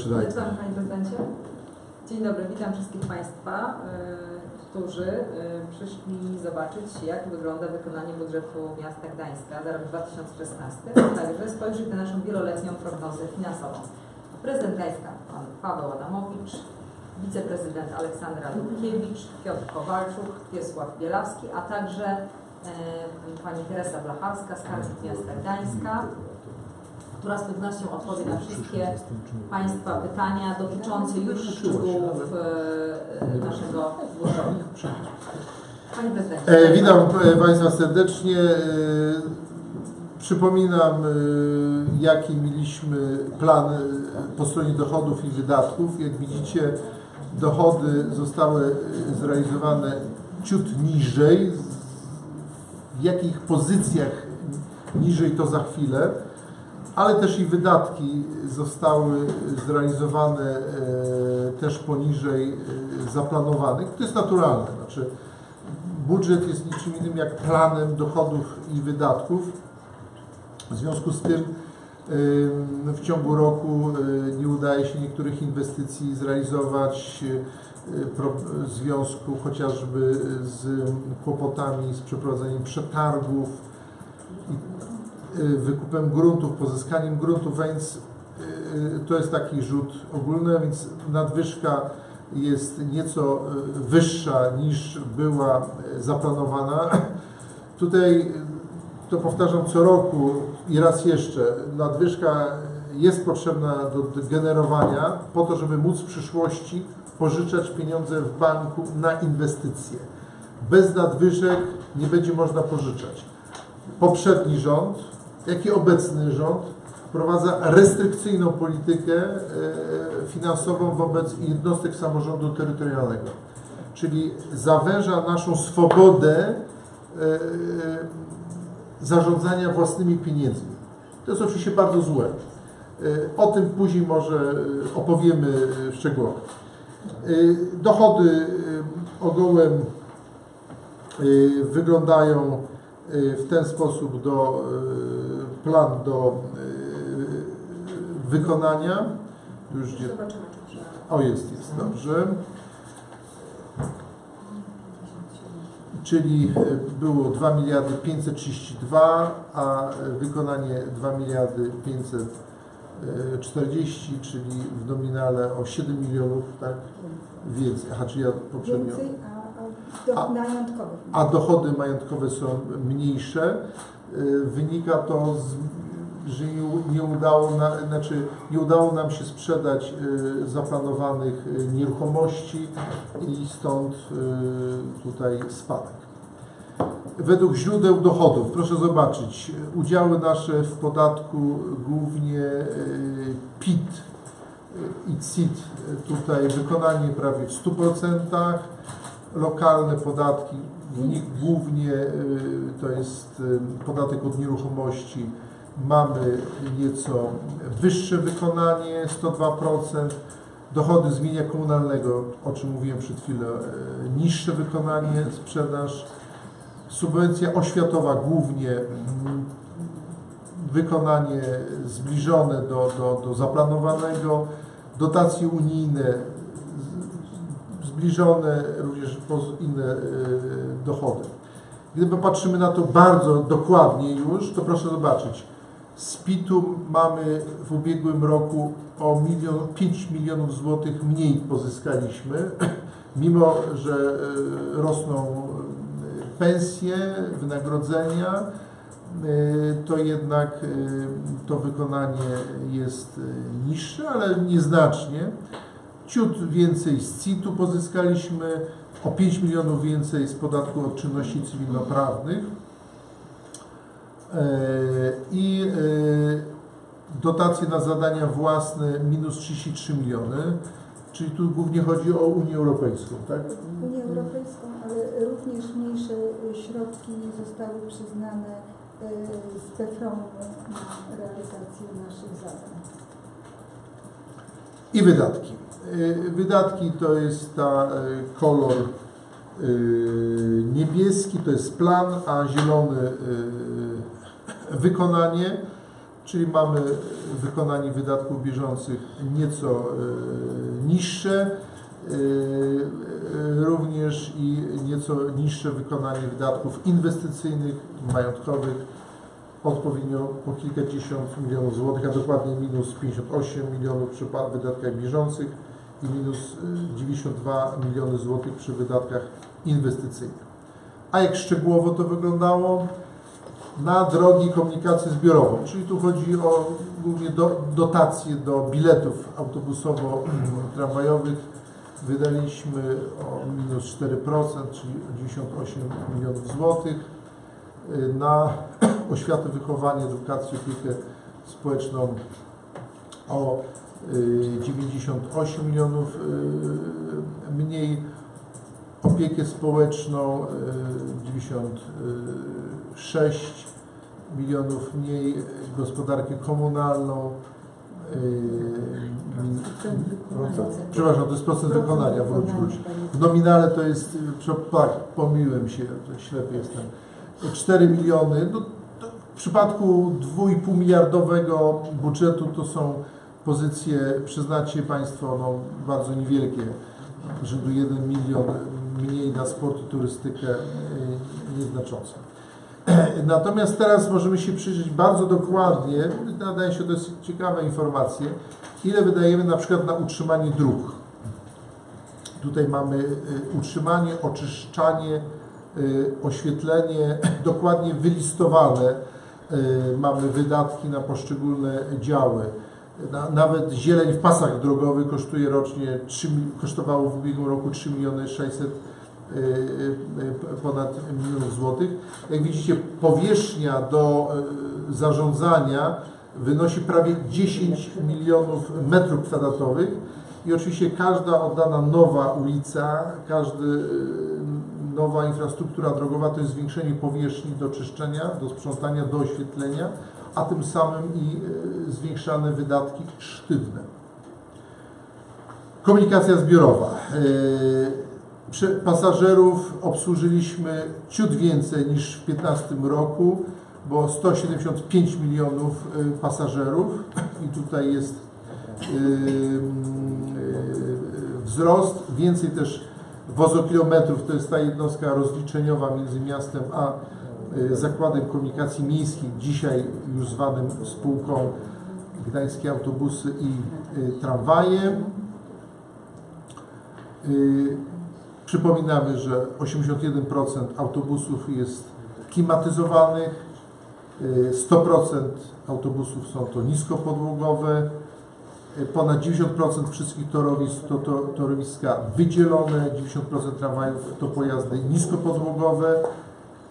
Witam Panie Prezydencie. Dzień dobry, witam wszystkich Państwa, y, którzy y, przyszli zobaczyć, jak wygląda wykonanie budżetu miasta Gdańska za rok 2016, a także spojrzeć na naszą wieloletnią prognozę finansową. Prezydent Gdańska, Pan Paweł Adamowicz, wiceprezydent Aleksandra Lubkiewicz, Piotr Kowalczuk, Wiesław Bielawski, a także e, Pani Teresa Blacharska, skarbnik miasta Gdańska, która z pewnością odpowie na wszystkie Państwa pytania dotyczące już szczegółów naszego. Panie Prezydencie. E, witam e, Państwa serdecznie. E, przypominam, jaki mieliśmy plan po stronie dochodów i wydatków. Jak widzicie, dochody zostały zrealizowane ciut niżej. W jakich pozycjach niżej to za chwilę, ale też i wydatki zostały zrealizowane e, też poniżej e, zaplanowanych. To jest naturalne. Znaczy, budżet jest niczym innym jak planem dochodów i wydatków. W związku z tym ym, w ciągu roku nie udaje się niektórych inwestycji zrealizować w związku chociażby z kłopotami z przeprowadzeniem przetargów, wykupem gruntów, pozyskaniem gruntów, więc y, to jest taki rzut ogólny, więc nadwyżka jest nieco y, wyższa niż była y, zaplanowana. Tutaj y, to powtarzam co roku i raz jeszcze, nadwyżka jest potrzebna do generowania po to, żeby móc w przyszłości pożyczać pieniądze w banku na inwestycje. Bez nadwyżek nie będzie można pożyczać. Poprzedni rząd, jak i obecny rząd wprowadza restrykcyjną politykę e, finansową wobec jednostek samorządu terytorialnego, czyli zawęża naszą swobodę e, zarządzania własnymi pieniędzmi. To jest oczywiście bardzo złe. E, O tym później może e, opowiemy e, szczegółowo. E, Dochody e, ogółem e, wyglądają e, w ten sposób do e, plan do e, wykonania. Już czy przy... o jest, jest, dobrze. Czyli e, było 2 miliardy 532, a e, wykonanie 2 miliardy 540, czyli w nominale o 7 milionów, tak? Więcej. Aha, czyli ja poprzednio. Więcej, a, a do A- majątkowych. A dochody majątkowe są mniejsze. Y, Wynika to z, że nie, udało na, znaczy nie udało nam się sprzedać y, zaplanowanych y, nieruchomości i stąd tutaj spadek. Według źródeł dochodów, proszę zobaczyć, udziały nasze w podatku głównie PIT i CIT, tutaj wykonanie prawie w 100%, lokalne podatki, głównie y, to jest y, podatek od nieruchomości, mamy nieco wyższe wykonanie, 102%, dochody z mienia komunalnego, o czym mówiłem przed chwilą, y, niższe wykonanie, sprzedaż, subwencja oświatowa głównie mm, wykonanie zbliżone do, do, do zaplanowanego, dotacje unijne zbliżone również inne y, dochody. Gdy popatrzymy na to bardzo dokładnie już, to proszę zobaczyć, z PIT-u mamy w ubiegłym roku o milion, 5 milionów złotych mniej pozyskaliśmy, mimo że y, rosną y, pensje, wynagrodzenia, to jednak to wykonanie jest niższe, ale nieznacznie. Ciut więcej z CIT-u pozyskaliśmy, o 5 milionów więcej z podatku od czynności cywilnoprawnych E, i e, dotacje na zadania własne minus 33 miliony, czyli tu głównie chodzi o Unię Europejską, tak? Unię Europejską, ale również mniejsze środki zostały przyznane y, z PFRON na realizację naszych zadań. I wydatki. Y, Wydatki to jest ta y, kolor y, niebieski, to jest plan, a zielony wykonanie, czyli mamy wykonanie wydatków bieżących nieco niższe, również i nieco niższe wykonanie wydatków inwestycyjnych, majątkowych, odpowiednio po kilkadziesiąt milionów złotych, a dokładnie minus 58 milionów przy wydatkach bieżących i minus e, 92 miliony złotych przy wydatkach inwestycyjnych. A jak szczegółowo to wyglądało? Na drogi komunikację zbiorową, czyli tu chodzi o głównie do, dotacje do biletów autobusowo-tramwajowych. Wydaliśmy o minus 4%, czyli 98 milionów złotych. Y, Na oświatę, wychowanie, edukację, opiekę społeczną o y, 98 milionów y, mniej opiekę społeczną y, 96 milionów mniej, gospodarkę komunalną y, przepraszam, to jest procent wykonania, wróć, wróć. W nominale to jest, y, tak, pomyliłem się, ślepy jestem, 4 miliony. No, w przypadku 2,5 miliardowego budżetu to są pozycje, przyznacie Państwo, no, bardzo niewielkie, rzędu 1 milion mniej na sport i turystykę, y, nieznaczące. Natomiast teraz możemy się przyjrzeć bardzo dokładnie, nadaje się dosyć ciekawe informacje, ile wydajemy na przykład na utrzymanie dróg. Tutaj mamy y, utrzymanie, oczyszczanie, y, oświetlenie, dokładnie wylistowane. Mamy wydatki na poszczególne działy. Na, nawet zieleń w pasach drogowych kosztuje rocznie 3, mil- kosztowało w ubiegłym roku 3 miliony 600 y, y, y, ponad milionów złotych. Jak widzicie, powierzchnia do zarządzania wynosi prawie 10 milionów metrów kwadratowych i oczywiście każda oddana nowa ulica, każda nowa infrastruktura drogowa to jest zwiększenie powierzchni do czyszczenia, do sprzątania, do oświetlenia, a tym samym i zwiększane wydatki sztywne. Komunikacja zbiorowa. Prze- Pasażerów obsłużyliśmy ciut więcej niż w 2015 roku, bo 175 milionów y, pasażerów i tutaj jest y, wzrost, więcej też wozokilometrów, to jest ta jednostka rozliczeniowa między miastem a Zakładem Komunikacji Miejskiej, dzisiaj już zwanym spółką Gdańskie Autobusy i y, Tramwaje. Y, Przypominamy, że 81% autobusów jest klimatyzowanych, y, 100% autobusów są to niskopodłogowe, ponad 90% wszystkich torowisk to, to torowiska wydzielone, 90% tramwajów to pojazdy niskopodłogowe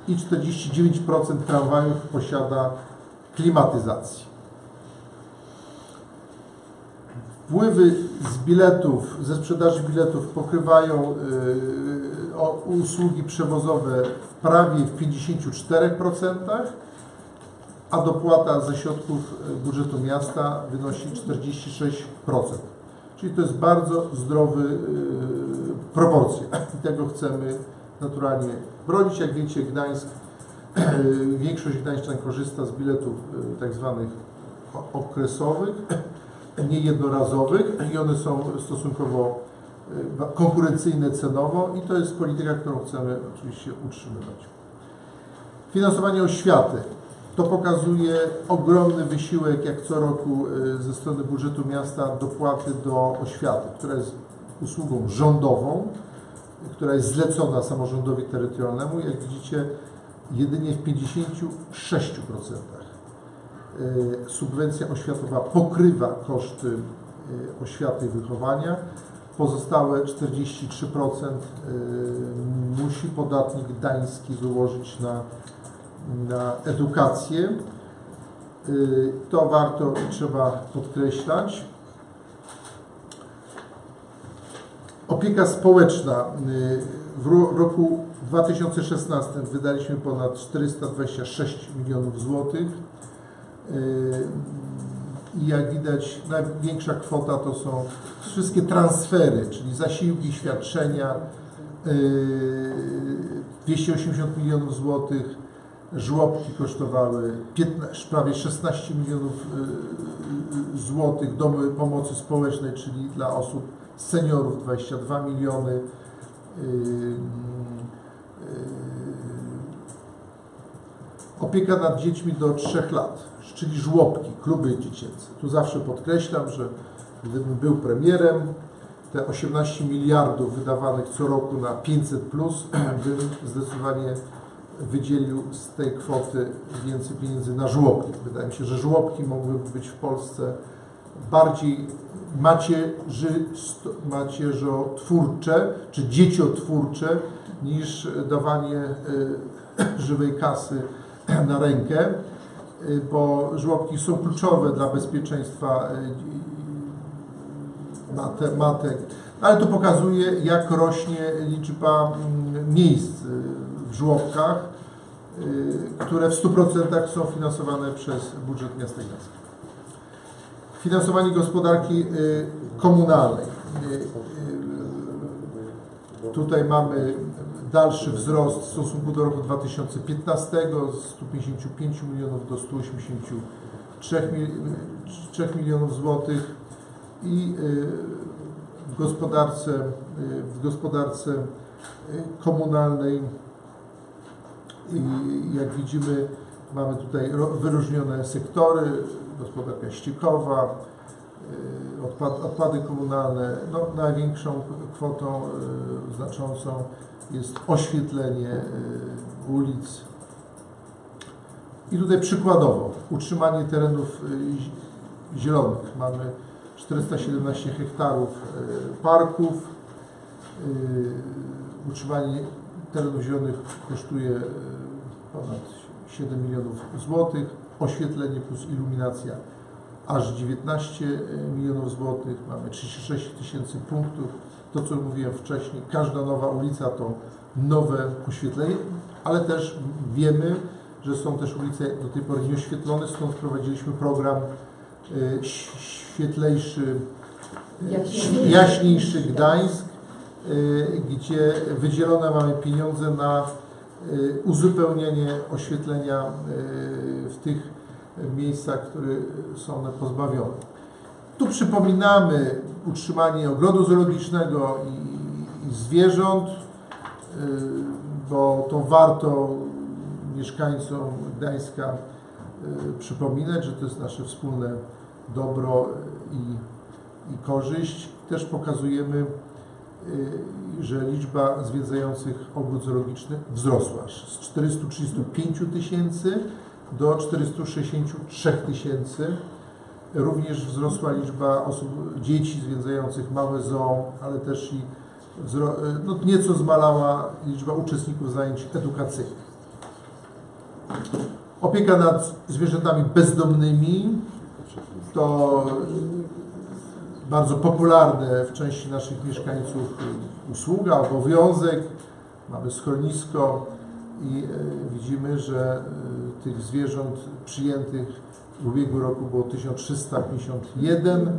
i 49% tramwajów posiada klimatyzację. Wpływy z biletów, ze sprzedaży biletów pokrywają y, usługi przewozowe w prawie w 54%, a dopłata ze środków y, budżetu miasta wynosi 46%. Czyli to jest bardzo zdrowy y, proporcje i tego chcemy naturalnie bronić. Jak wiecie, Gdańsk, większość gdańszczan korzysta z biletów tak zwanych okresowych, niejednorazowych i one są stosunkowo ba- konkurencyjne cenowo i to jest polityka, którą chcemy oczywiście utrzymywać. Finansowanie oświaty. To pokazuje ogromny wysiłek, jak co roku y, ze strony budżetu miasta dopłaty do oświaty, która jest usługą rządową, która jest zlecona samorządowi terytorialnemu. Jak widzicie, jedynie w 56% y, subwencja oświatowa pokrywa koszty y, oświaty i wychowania. Pozostałe 43% y, musi podatnik gdański wyłożyć na, na edukację. To warto i trzeba podkreślać. Opieka społeczna. W ro- roku 2016 wydaliśmy ponad 426 milionów złotych. Y, I jak widać, największa kwota to są wszystkie transfery, czyli zasiłki, świadczenia, y, 280 milionów złotych, żłobki kosztowały 15, prawie 16 milionów y, y, złotych, domy pomocy społecznej, czyli dla osób seniorów 22 miliony. Opieka nad dziećmi do 3 lat, czyli żłobki, kluby dziecięce. Tu zawsze podkreślam, że gdybym był premierem, te 18 miliardów wydawanych co roku na 500 plus bym zdecydowanie wydzielił z tej kwoty więcej pieniędzy na żłobki. Wydaje mi się, że żłobki mogłyby być w Polsce bardziej macierzotwórcze czy dzieciotwórcze niż dawanie y, żywej kasy na rękę, y, bo żłobki są kluczowe dla bezpieczeństwa y, mate, matek. Ale to pokazuje, jak rośnie liczba mm, miejsc y, w żłobkach, które w 100% są finansowane przez budżet miasta Gdańska. Finansowanie gospodarki komunalnej. Tutaj mamy dalszy wzrost w stosunku do roku 2015 z 155 milionów do 183 mil- 3 milionów złotych. I y, w gospodarce, y, w gospodarce y, komunalnej i jak widzimy mamy tutaj wyróżnione sektory, gospodarka ściekowa, odpad, odpady komunalne. No, największą kwotą y, znaczącą jest oświetlenie y, ulic. I tutaj przykładowo utrzymanie terenów y, zi- zielonych. Mamy 417 hektarów y, parków. Y, Utrzymanie terenów zielonych kosztuje y, ponad 7 milionów złotych. Oświetlenie plus iluminacja aż 19 milionów złotych. Mamy 36 tysięcy punktów. To, co mówiłem wcześniej, każda nowa ulica to nowe oświetlenie, ale też wiemy, że są też ulice do tej pory nieoświetlone, stąd wprowadziliśmy program ś- świetlejszy, Jaśniejszy. jaśniejszy Gdańsk, gdzie wydzielone mamy pieniądze na uzupełnienie oświetlenia w tych miejscach, które są one pozbawione. Tu przypominamy utrzymanie ogrodu zoologicznego i, i zwierząt, y, bo to warto mieszkańcom Gdańska y, przypominać, że to jest nasze wspólne dobro i, i korzyść. Też pokazujemy, y, że liczba zwiedzających ogród zoologiczny wzrosła z 435 tysięcy do 463 tysięcy. Również wzrosła liczba osób, dzieci zwiedzających małe zoo, ale też i wzro, no, nieco zmalała liczba uczestników zajęć edukacyjnych. Opieka nad zwierzętami bezdomnymi to bardzo popularne w części naszych mieszkańców usługa, obowiązek. Mamy schronisko i e, widzimy, że e, tych zwierząt przyjętych w ubiegłym roku było 1351. E,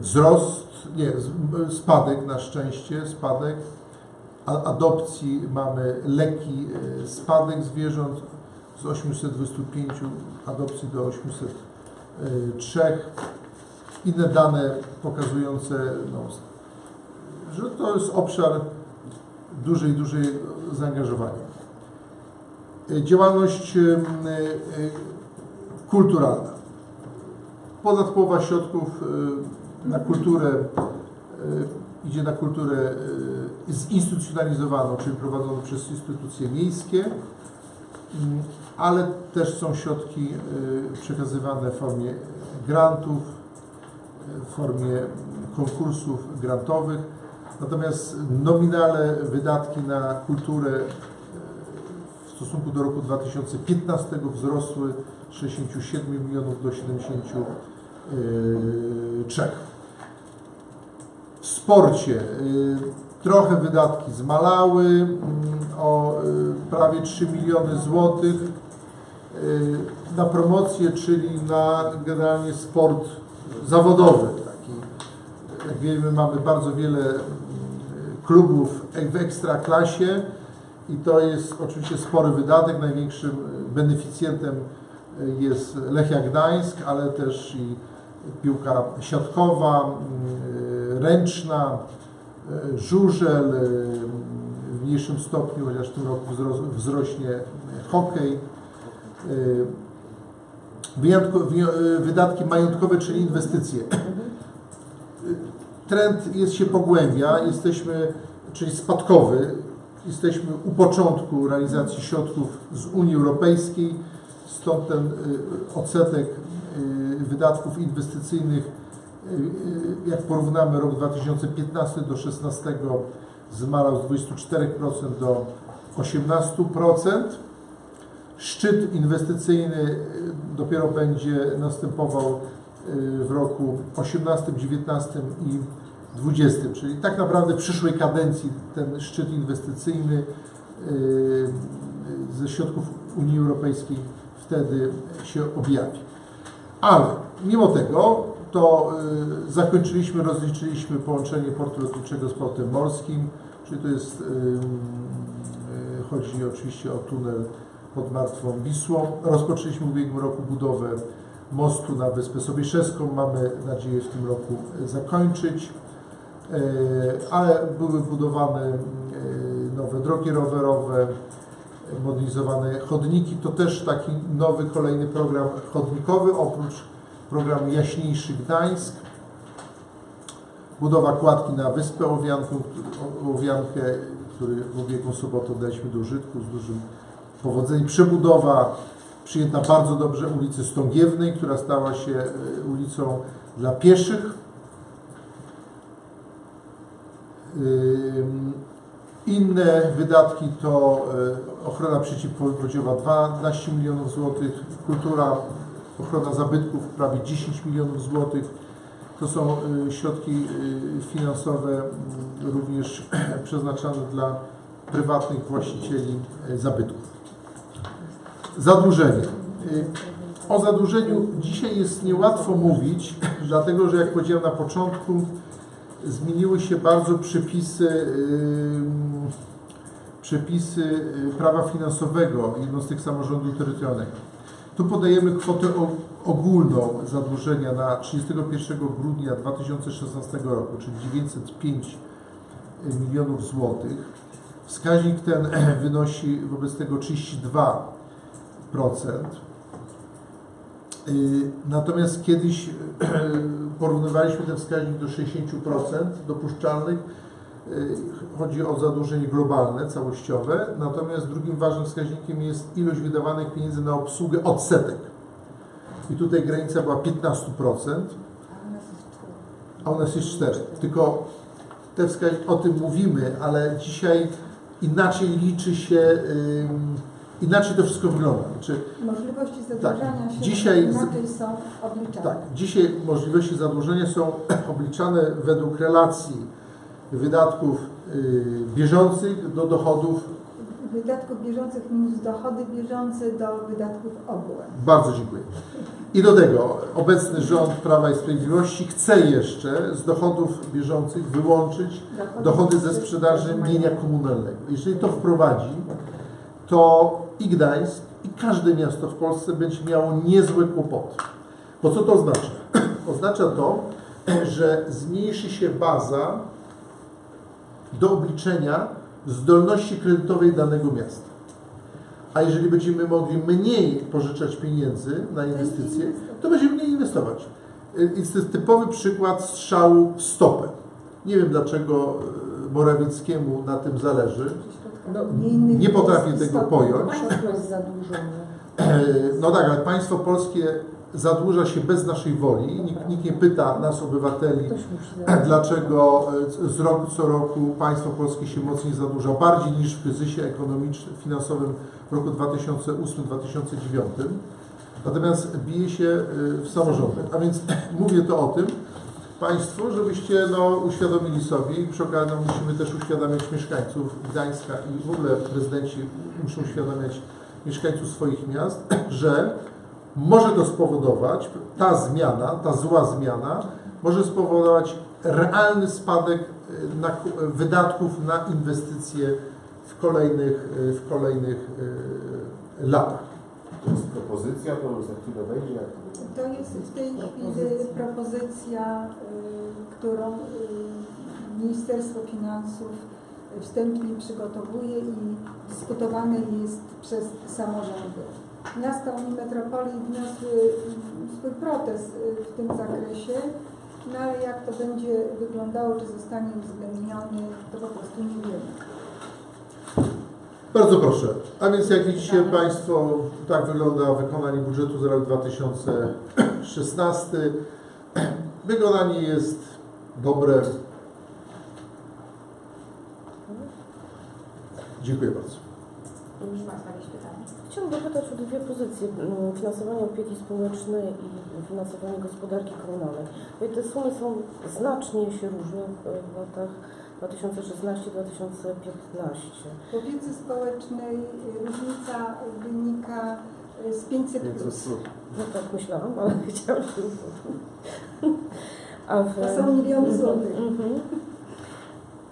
Wzrost, nie, spadek na szczęście, spadek. Adopcji mamy lekki e, spadek zwierząt z 825 adopcji do 803. Inne dane pokazujące, no, że to jest obszar dużej, dużej zaangażowania. E, Działalność e, e, kulturalna. Ponad połowa środków na kulturę idzie na kulturę zinstytucjonalizowaną, czyli prowadzoną przez instytucje miejskie, Mm, ale też są środki przekazywane w formie grantów, w formie konkursów grantowych. Natomiast nominalne wydatki na kulturę w stosunku do roku 2015 wzrosły z 67 milionów do 73. W sporcie y, trochę wydatki zmalały mm, o y, prawie 3 miliony złotych na promocję, czyli na generalnie sport zawodowy. Taki, jak wiemy, mamy bardzo wiele mm, klubów w ekstraklasie I to jest oczywiście spory wydatek. Największym e, beneficjentem e, jest Lechia Gdańsk, ale też i piłka siatkowa, e, ręczna, żużel, w mniejszym stopniu, chociaż w tym roku wzrośnie hokej. Wydatki majątkowe, czyli inwestycje. Trend jest się pogłębia, jesteśmy, czyli spadkowy, jesteśmy u początku realizacji środków z Unii Europejskiej, stąd ten y, odsetek y, wydatków inwestycyjnych, y, jak porównamy rok 2015 do 2016, zmalał z 24% do 18%. Szczyt inwestycyjny dopiero będzie następował w roku 18, 19 i 20, czyli tak naprawdę w przyszłej kadencji ten szczyt inwestycyjny y, ze środków Unii Europejskiej wtedy się objawi. Ale mimo tego to y, zakończyliśmy, rozliczyliśmy połączenie portu lotniczego z portem morskim, czyli to jest, y, y, chodzi oczywiście o tunel pod Martwą Wisłą. Rozpoczęliśmy w ubiegłym roku budowę mostu na Wyspę Sobieszewską. Mamy nadzieję w tym roku zakończyć. E, Ale były budowane y, nowe drogi rowerowe, modernizowane chodniki. To też taki nowy, kolejny program chodnikowy, oprócz programu Jaśniejszy Gdańsk. Budowa kładki na Wyspę Owianką, o- Owiankę, który w ubiegłą sobotę oddaliśmy do użytku z dużym powodzeniem. Przebudowa przyjęta bardzo dobrze ulicy Stągiewnej, która stała się e, ulicą dla pieszych. Inne wydatki to e, ochrona przeciwpowodziowa 12 milionów złotych, kultura, ochrona zabytków prawie 10 milionów złotych. To są e, środki e, finansowe m, również przeznaczane dla prywatnych właścicieli e, zabytków. Zadłużenie. E, O zadłużeniu dzisiaj jest niełatwo mówić, dlatego że jak powiedziałem na początku, zmieniły się bardzo przepisy, przepisy y, prawa finansowego jednostek samorządu terytorialnego. Tu podajemy kwotę ogólną zadłużenia na 31 grudnia 2016 roku, czyli 905 milionów złotych. Wskaźnik ten wynosi wobec tego 32%. Y, Natomiast kiedyś y, porównywaliśmy ten wskaźnik do 60% dopuszczalnych. Y, Chodzi o zadłużenie globalne, całościowe. Natomiast drugim ważnym wskaźnikiem jest ilość wydawanych pieniędzy na obsługę odsetek. I tutaj granica była 15%, a u nas jest 4%. Tylko te wskaźniki, o tym mówimy, ale dzisiaj inaczej liczy się, ym, inaczej to wszystko wygląda. Znaczy, Możliwości zadłużania się Dzisiaj inaczej są obliczane. Tak, dzisiaj możliwości zadłużenia są obliczane według relacji wydatków y, bieżących do dochodów. Wydatków bieżących minus dochody bieżące do wydatków ogółem. Bardzo dziękuję. I do tego obecny rząd Prawa i Sprawiedliwości chce jeszcze z dochodów bieżących wyłączyć dochody ze sprzedaży mienia komunalnego. Jeżeli to wprowadzi, to i Gdańsk, i każde miasto w Polsce będzie miało niezłe kłopoty. Bo co to oznacza? Oznacza to, że zmniejszy się baza do obliczenia zdolności kredytowej danego miasta. A jeżeli będziemy mogli mniej pożyczać pieniędzy na inwestycje, to będziemy mniej inwestować. Y, Jest to typowy przykład strzału w stopę. Nie wiem dlaczego y, Morawieckiemu na tym zależy. No, Nie, potrafię tego pojąć. Państwo jest zadłużone. No tak, ale państwo polskie zadłuża się bez naszej woli. Nikt, nikt nie pyta nas, obywateli, dlaczego e, z roku co roku państwo polskie się mocniej zadłuża, bardziej niż w kryzysie ekonomicznym, finansowym w roku 2008-2009. Natomiast bije się e, w samorządach. A więc mówię to o tym Państwu, żebyście no, uświadomili sobie i przy okazji musimy też uświadamiać mieszkańców Gdańska i w ogóle prezydenci muszą uświadamiać mieszkańców swoich miast, że może to spowodować, ta zmiana, ta zła zmiana, może spowodować realny spadek y, na, wydatków na inwestycje w kolejnych, y, w kolejnych y, latach. To jest propozycja, to już za chwilę wejdzie. To jest w tej chwili propozycja, y, którą y, Ministerstwo Finansów wstępnie przygotowuje i dyskutowane jest przez samorządy. Miasta Unii Metropolii wniosły swój protest y, w tym zakresie, no ale jak to będzie wyglądało, czy zostanie uwzględniony, to po prostu nie wiemy. Bardzo proszę. A więc jak widzicie Państwo, tak wygląda wykonanie budżetu za rok 2016. Wykonanie jest dobre. Dziękuję bardzo. Proszę Państwa, jakieś pytania? Chciałam o dwie pozycje. Finansowanie opieki społecznej i finansowanie gospodarki komunalnej. Te sumy są znacznie się różnią w latach 2016-2015. W opiece społecznej y, różnica wynika y, z 500 plus. No tak myślałam, ale chciałam się. A w, To są miliony złotych. Mhm.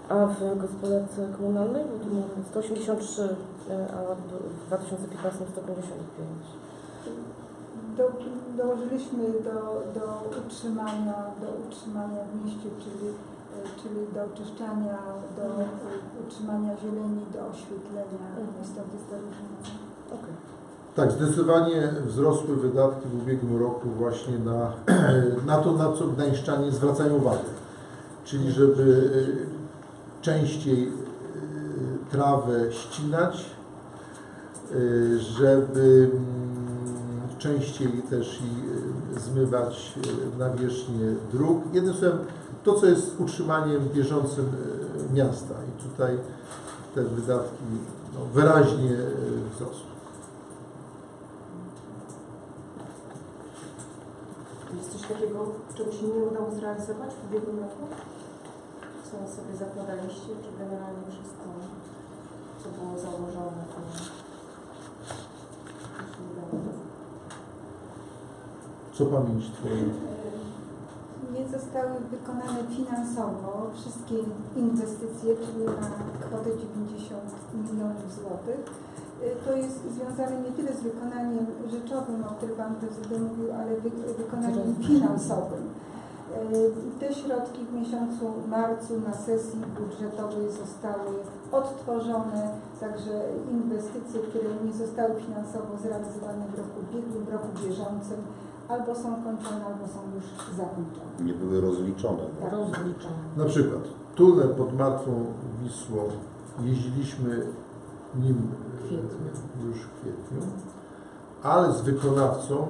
A w gospodarce komunalnej mamy 183, a w 2015 155. Do, dołożyliśmy do, do utrzymania, do utrzymania w mieście, czyli, czyli do oczyszczania, do utrzymania zieleni, do oświetlenia. Stąd jest ta różnica. Okej. Tak, zdecydowanie wzrosły wydatki w ubiegłym roku właśnie na, na to, na co gdańszczanie zwracają uwagę. Czyli żeby y, częściej y, trawę ścinać, żeby mm, częściej też i zmywać y, nawierzchnię dróg. Jednym słowem, to co jest utrzymaniem bieżącym y, miasta i tutaj te wydatki no, wyraźnie y, wzrosły. Jest coś takiego, nie udało zrealizować w ubiegłym roku? Co sobie zakładaliście, czy generalnie wszystko, co było założone, to to się udało? Co pamięć Twoja? Nie zostały wykonane finansowo wszystkie inwestycje, czyli na kwotę 90 milionów złotych. Y, To jest związane nie tyle z wykonaniem rzeczowym, o którym Pan Prezydent mówił, ale wy, wykonaniem finansowym. Y, Te środki w miesiącu marcu na sesji budżetowej zostały odtworzone, także inwestycje, które nie zostały finansowo zrealizowane w roku ubiegłym, w roku bieżącym, albo są kończone, albo są już zakończone. Nie były rozliczone. Tak. Rozliczam. Na przykład tunel pod Martwą Wisłą jeździliśmy nim e, kwietniu. już w kwietniu, ale z wykonawcą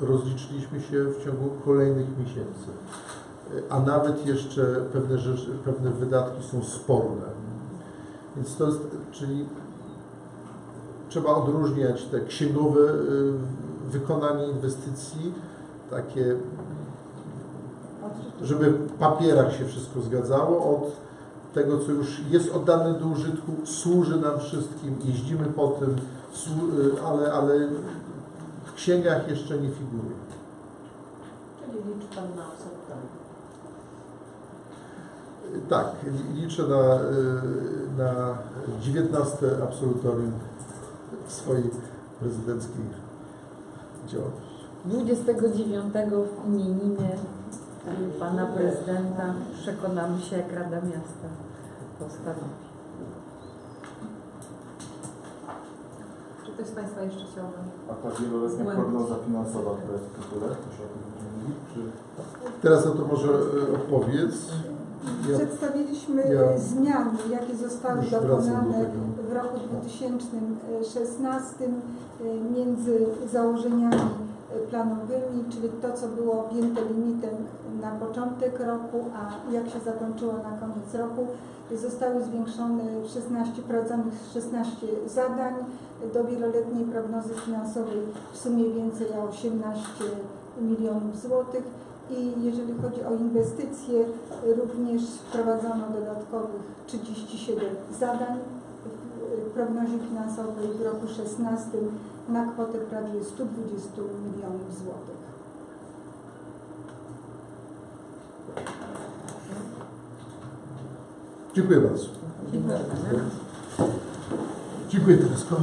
rozliczyliśmy się w ciągu kolejnych miesięcy. E, A nawet jeszcze pewne rzeczy, pewne wydatki są sporne. Więc to jest, czyli trzeba odróżniać te księgowe e, wykonanie inwestycji, takie żeby w papierach się wszystko zgadzało, od tego, co już jest oddane do użytku, służy nam wszystkim, jeździmy po tym, słu- ale, ale księgach jeszcze nie figuruje. Czyli liczy Pan na absolutorium. Tak, li- liczę na, y, na 19 absolutorium swojej prezydenckiej działalności. 29 w imieniny pana prezydenta przekonamy się, jak Rada Miasta postanowi. Czy ktoś z Państwa jeszcze chciałby? A ta wieloletnia Złębić. prognoza finansowa, która jest w tytule, to się o tym będziemy mówić, czy Teraz na to może y, opowiedz. Ja Przedstawiliśmy Ja zmiany, jakie zostały do dokonane tego. w roku 2016 y, między założeniami planowymi, czyli to, co było objęte limitem na początek roku, a jak się zakończyło na koniec roku. Zostały zwiększone 16, prowadzonych 16 zadań do wieloletniej prognozy finansowej w sumie więcej o 18 milionów złotych. I jeżeli chodzi o inwestycje, również wprowadzono dodatkowych 37 zadań w prognozie finansowej w roku 2016 na kwotę prawie 120 milionów złotych. Dziękuję bardzo. Dziękuję. Dziękuję Teresko.